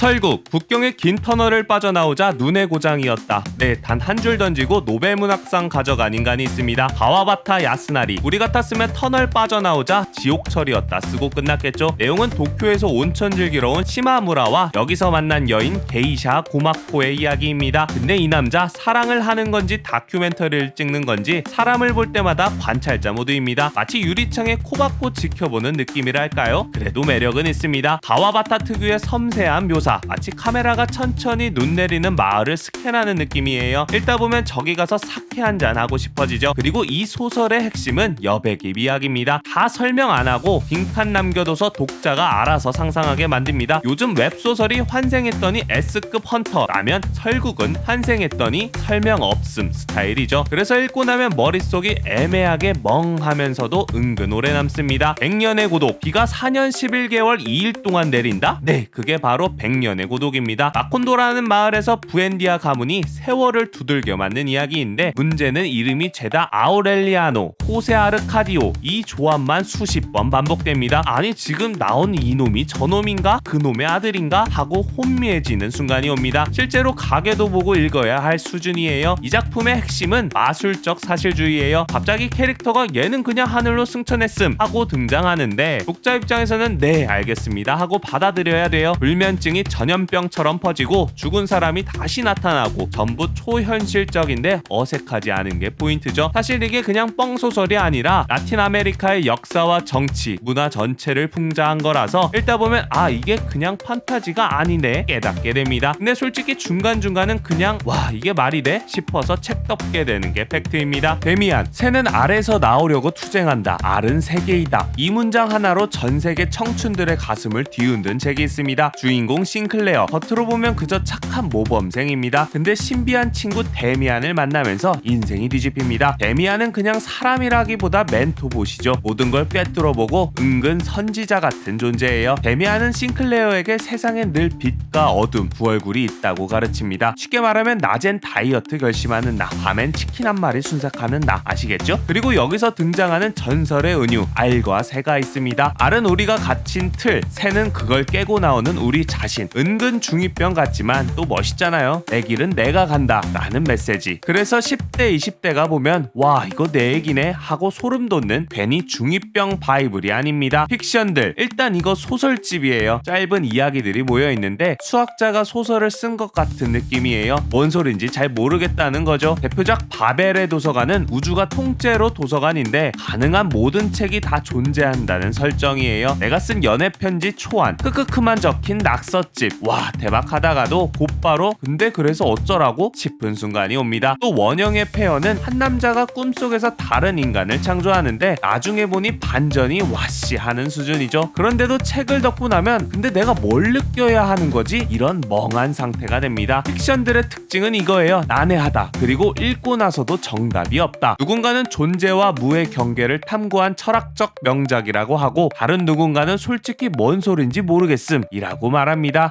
설국 북경의 긴 터널을 빠져나오자 눈의 고장이었다. 네, 단 한 줄 던지고 노벨문학상 가져간 인간이 있습니다. 가와바타 야스나리. 우리 같았으면 터널 빠져나오자 지옥철이었다 쓰고 끝났겠죠. 내용은 도쿄에서 온천 즐기러 온 시마무라와 여기서 만난 여인 게이샤 고마코의 이야기입니다. 근데 이 남자 사랑을 하는 건지 다큐멘터리를 찍는 건지 사람을 볼 때마다 관찰자 모드입니다. 마치 유리창에 코 박고 지켜보는 느낌이랄까요? 그래도 매력은 있습니다. 가와바타 특유의 섬세한 묘사, 마치 카메라가 천천히 눈 내리는 마을을 스캔하는 느낌이에요. 읽다 보면 저기 가서 사케 한잔 하고 싶어지죠. 그리고 이 소설의 핵심은 여백입 이야기입니다. 다 설명 안 하고 빈칸 남겨둬서 독자가 알아서 상상하게 만듭니다. 요즘 웹소설이 환생했더니 S급 헌터라면 설국은 환생했더니 설명 없음 스타일이죠. 그래서 읽고 나면 머릿속이 애매하게 멍하면서도 은근 오래 남습니다. 100년의 고독. 비가 4년 11개월 2일 동안 내린다? 네, 그게 바로 100 년의 고독입니다. 마콘도라는 마을에서 부엔디아 가문이 세월을 두들겨 맞는 이야기인데 문제는 이름이 죄다 아우렐리아노, 호세 아르카디오 이 조합만 수십 번 반복됩니다. 아니 지금 나온 이놈이 저놈인가? 그놈의 아들인가? 하고 혼미해지는 순간이 옵니다. 실제로 가게도 보고 읽어야 할 수준이에요. 이 작품의 핵심은 마술적 사실주의예요. 갑자기 캐릭터가 얘는 그냥 하늘로 승천했음 하고 등장하는데 독자 입장에서는 네 알겠습니다 하고 받아들여야 돼요. 불면증이 전염병처럼 퍼지고 죽은 사람이 다시 나타나고 전부 초현실적인데 어색하지 않은 게 포인트죠. 사실 이게 그냥 뻥 소설이 아니라 라틴 아메리카의 역사와 정치, 문화 전체를 풍자한 거라서 읽다 보면 아 이게 그냥 판타지가 아니네 깨닫게 됩니다. 근데 솔직히 중간 중간은 그냥 와 이게 말이 돼 싶어서 책 덮게 되는 게 팩트입니다. 데미안 새는 알에서 나오려고 투쟁한다. 알은 세계이다. 이 문장 하나로 전 세계 청춘들의 가슴을 뒤흔든 책이 있습니다. 주인공 싱 클레어 겉으로 보면 그저 착한 모범생입니다. 근데 신비한 친구 데미안을 만나면서 인생이 뒤집힙니다. 데미안은 그냥 사람이라기보다 멘토봇이죠. 모든 걸 꿰뚫어보고 은근 선지자 같은 존재예요. 데미안은 싱클레어에게 세상에 늘 빛과 어둠, 두 얼굴이 있다고 가르칩니다. 쉽게 말하면 낮엔 다이어트 결심하는 나, 밤엔 치킨 한 마리 순삭하는 나 아시겠죠? 그리고 여기서 등장하는 전설의 은유 알과 새가 있습니다. 알은 우리가 갇힌 틀, 새는 그걸 깨고 나오는 우리 자신. 은근 중이병 같지만 또 멋있잖아요. 내 길은 내가 간다 라는 메시지. 그래서 10대, 20대가 보면 와 이거 내 얘기네 하고 소름 돋는 괜히 중이병 바이블이 아닙니다. 픽션들 일단 이거 소설집이에요. 짧은 이야기들이 모여 있는데 수학자가 소설을 쓴 것 같은 느낌이에요. 뭔 소린지 잘 모르겠다는 거죠. 대표작 바벨의 도서관은 우주가 통째로 도서관인데 가능한 모든 책이 다 존재한다는 설정이에요. 내가 쓴 연애 편지 초안 크크크만 적힌 낙서 집 와 대박 하다가도 곧바로 근데 그래서 어쩌라고 싶은 순간이 옵니다. 또 원형의 페어는 한 남자가 꿈속에서 다른 인간을 창조하는데 나중에 보니 반전이 와씨 하는 수준이죠. 그런데도 책을 덮고 나면 근데 내가 뭘 느껴야 하는 거지? 이런 멍한 상태가 됩니다. 픽션들의 특징은 이거예요. 난해하다. 그리고 읽고 나서도 정답이 없다. 누군가는 존재와 무의 경계를 탐구한 철학적 명작이라고 하고 다른 누군가는 솔직히 뭔 소린지 모르겠음 이라고 말합니다.